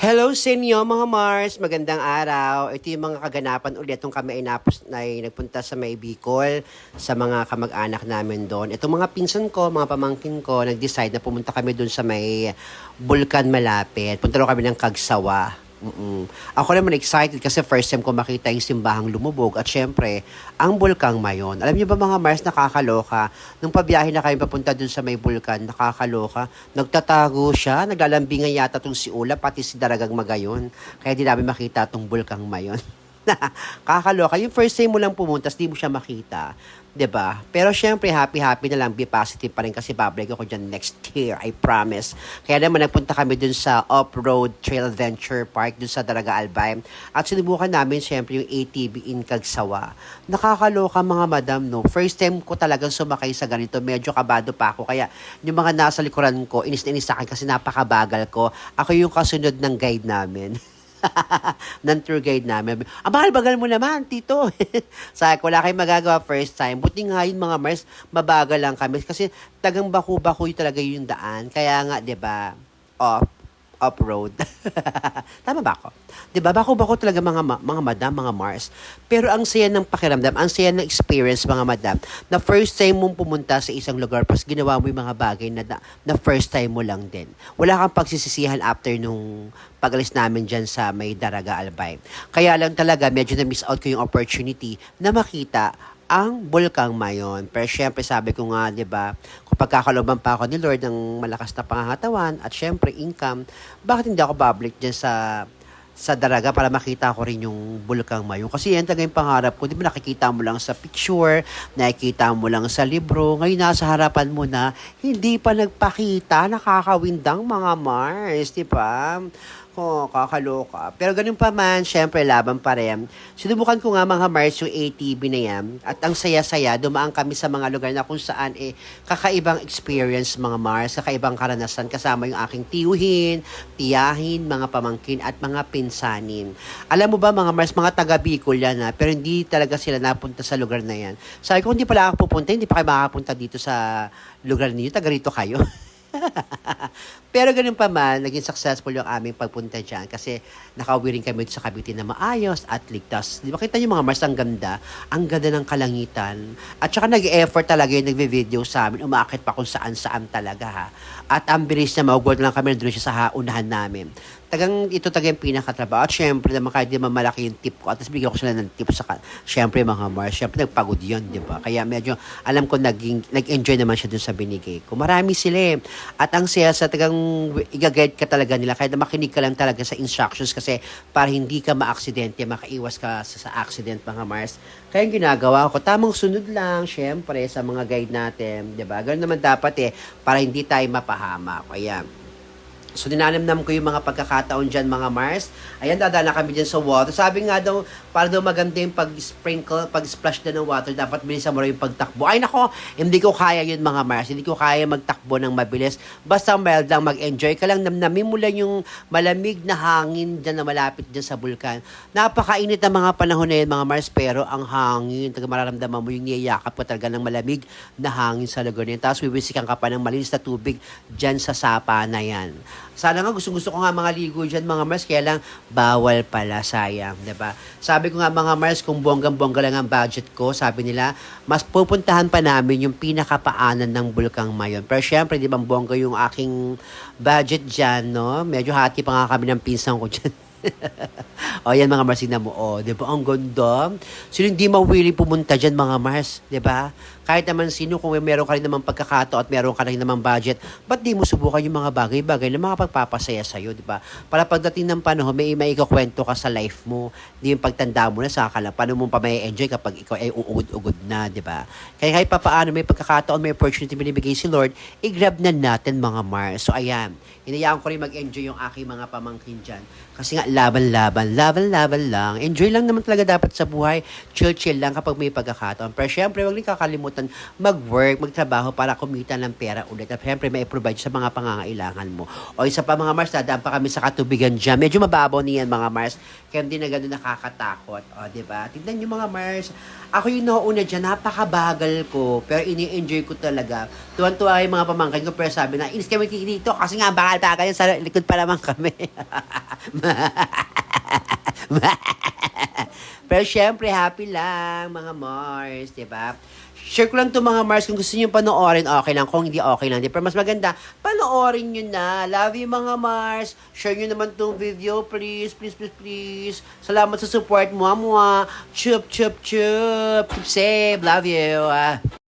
Hello sa inyo mga Mars, magandang araw. Ito yung mga kaganapan ulit nung kami ay, napos, ay nagpunta sa may Bicol sa mga kamag-anak namin doon. Itong mga pinsan ko, mga pamangkin ko, nag-decide na pumunta kami doon sa may Bulkan malapit. Punta kami ng Kagsawa. Mm-mm. Ako naman excited kasi first time ko makita yung simbahang lumubog at syempre, ang bulkang mayon. Alam niyo ba mga Mars, nakakaloka. Nung pabiyahe na kami papunta dun sa may bulkan, nakakaloka. Nagtatago siya, naglalambingan yata tong si Ula, pati si Daragang Magayon. Kaya di namin makita tong bulkang mayon. Kakaloka. Yung first time mo lang pumunta, di mo siya makita. 'Di ba? Pero syempre, happy-happy na lang, be positive pa rin kasi babalik ako dyan next year, I promise. Kaya naman nagpunta kami dun sa Off-Road Trail Adventure Park dun sa Daraga Albay. At sinubukan namin syempre yung ATV in Kagsawa. Nakakaloka mga madam, no? First time ko talagang sumakay sa ganito, medyo kabado pa ako. Kaya yung mga nasa likuran ko, inis na inis sa akin kasi napakabagal ko. Ako yung kasunod ng guide namin. ng tour guide namin. Ang bagal-bagal mo naman, tito. Sabi ko, wala kayong magagawa first time. Buti nga yun mga Mars, mabagal lang kami. Kasi tagang baku-baku talaga yung daan. Kaya nga, di ba, off, off-road. Tama ba ako? Di ba? Bako-bako talaga mga, mga madam, mga Mars. Pero ang saya ng pakiramdam, ang saya ng experience mga madam, na first time mong pumunta sa isang lugar, pas ginawa mo yung mga bagay na, na, na first time mo lang din. Wala kang pagsisisihan after nung pagalis namin dyan sa may Daraga Albay. Kaya lang talaga, medyo na-miss out ko yung opportunity na makita ang Bulkang Mayon. Pero syempre sabi ko nga, di ba, kung pagkakaloban pa ako ni Lord ng malakas na pangangatawan at syempre income, bakit hindi ako babalik dyan sa sa daraga para makita ko rin yung Bulkang Mayon. Kasi yan talaga yung pangarap ko. Di ba nakikita mo lang sa picture, nakikita mo lang sa libro, ngayon nasa harapan mo na, hindi pa nagpakita, nakakawindang mga Mars, di ba? Oh, kakaloka. Pero ganun pa man, syempre, laban pa rin. Sinubukan ko nga mga Mars yung ATV na yan. At ang saya-saya, dumaan kami sa mga lugar na kung saan eh, kakaibang experience mga Mars, kakaibang karanasan kasama yung aking tiyuhin, tiyahin, mga pamangkin at mga pinsanin. Alam mo ba mga Mars, mga taga Bicol yan ha, pero hindi talaga sila napunta sa lugar na yan. Sabi ko, hindi pala ako pupunta, hindi pa kayo makakapunta dito sa lugar ninyo, taga rito kayo. Pero ganun pa man, naging successful yung aming pagpunta dyan kasi nakauwi rin kami sa Cavite na maayos at ligtas. Di ba kita yung mga Mars, ang ganda, ang ganda ng kalangitan. At saka nag-effort talaga yung nagve-video sa amin, umakit pa kung saan-saan talaga ha. At ang bilis na maugot lang kami, siya sa unahan namin. Tagang ito taga yung pinakatrabaho. At syempre naman kahit di man malaki yung tip ko, at bigyan ko sila ng tip sa syempre mga Mars. Syempre nagpagod yun, di ba? Kaya medyo alam ko naging, nag-enjoy naman siya dun sa binigay ko. Marami sila eh. At ang saya sa tagang i-guide ka talaga nila kahit na makinig ka lang talaga sa instructions kasi para hindi ka maaksidente, makaiwas ka sa, sa accident mga Mars. Kaya yung ginagawa ko, tamang sunod lang, syempre, sa mga guide natin, di ba? Ganun naman dapat eh, para hindi tayo mapahama. Kaya, So, ninanamnam ko yung mga pagkakataon dyan, mga Mars. Ayan, dadala kami dyan sa water. Sabi nga daw, para daw maganda yung pag-sprinkle, pag-splash na ng water, dapat bilisan mo rin yung pagtakbo. Ay, nako, hindi ko kaya yun, mga Mars. Hindi ko kaya magtakbo ng mabilis. Basta mild lang, mag-enjoy ka lang. Namnamin mo lang yung malamig na hangin dyan na malapit dyan sa bulkan. Napakainit ang mga panahon na yun, mga Mars, pero ang hangin, taga mararamdaman mo yung niyayakap ko talaga ng malamig na hangin sa lugar na yun. Tapos, wiwisikan ka pa ng malinis na tubig dyan sa sapa na yan. Sana nga gusto gusto ko nga mga ligo dyan mga Mars, kaya lang bawal pala, sayang, ba? Sabi ko nga mga Mars, kung bonggang-bongga lang ang budget ko, sabi nila, mas pupuntahan pa namin yung pinakapaanan ng Bulkang Mayon. Pero syempre, di ba bongga yung aking budget dyan, no? Medyo hati pa nga kami ng pinsan ko dyan. o yan mga Mars, tingnan mo. O, di ba? Ang ganda. Sino hindi mawili pumunta dyan mga Mars? Di ba? Kahit naman sino, kung may meron ka rin naman pagkakato at meron ka rin naman budget, ba't di mo subukan yung mga bagay-bagay na makapagpapasaya sa'yo, di ba? Para pagdating ng panahon, may may ikakwento ka sa life mo. Di yung pagtanda mo na sa akala, paano mo pa may enjoy kapag ikaw ay uugod-ugod na, di ba? Kaya kahit pa paano may pagkakataon, may opportunity binibigay si Lord, i-grab na natin mga Mars. So ayan, hinayaan ko rin mag-enjoy yung aking mga pamangkin dyan. Kasi nga, laban-laban, laban-laban lang. Enjoy lang naman talaga dapat sa buhay. Chill-chill lang kapag may pagkakataon. Pero syempre, huwag rin kakalimutan kalimutan mag-work, magtrabaho para kumita ng pera ulit. At syempre, may provide sa mga pangangailangan mo. O isa pa mga Mars, dadaan pa kami sa katubigan dyan. Medyo mababaw niyan mga Mars. Kaya hindi na gano'n nakakatakot. O, di ba? Tignan nyo mga Mars. Ako yung nauuna dyan, napakabagal ko. Pero ini-enjoy ko talaga. Tuwan-tuwa yung mga pamangkin ko. Pero sabi na, inis kami dito kasi nga bakal pa kayo sa likod pa naman kami. Pero syempre, happy lang, mga Mars, di ba? Share ko lang to mga Mars, kung gusto nyo panoorin, okay lang. Kung hindi, okay lang. Pero mas maganda, panoorin nyo na. Love you, mga Mars. Share nyo naman tong video, please, please, please, please. Salamat sa support mo, mua. Chup, chup, chup. Keep safe. Love you. Ah.